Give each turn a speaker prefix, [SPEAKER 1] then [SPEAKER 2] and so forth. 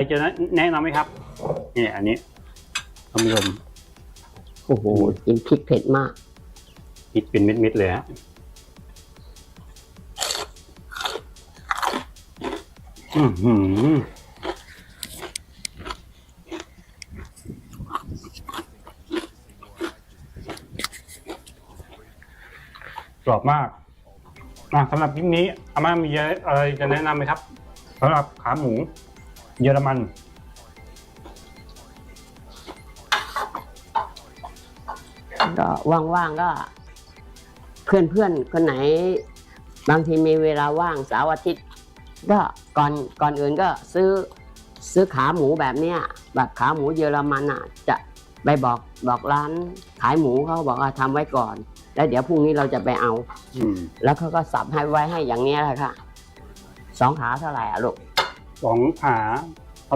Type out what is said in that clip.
[SPEAKER 1] จะแนะนำไหมครับเนี่ยอันนี้ท่านผู้ชม
[SPEAKER 2] โอ้โหกินพริกเผ็ดมาก
[SPEAKER 1] พริกเป็นเม็ดๆเลยฮะอือหือกรอบมากอะสำหรับคลิปนี้อาม่ามีอะไรจะแนะนำไหมครับสำหรับขาหมู เยอรมัน
[SPEAKER 2] ก็ว่างๆก็ เพื่อนๆคนไหน บางทีมีเวลาว่างเสาร์อาทิตย์ ก็ก่อนก่อนอื่นก็ซื้อซื้อขาหมูแบบเนี้ยแบบขาหมูเยอรมันอะ จะไปบอกบอกร้านขายหมูเขาบอกว่าทำไว้ก่อน แล้วเดี๋ยวพรุ่งนี้เราจะไปเอา
[SPEAKER 1] อืม
[SPEAKER 2] แล้วเขาก็สับให้ไว้ให้อย่างเนี้ยแหละค่ะสองขาเท่าไหร่อะลูก
[SPEAKER 1] สองขา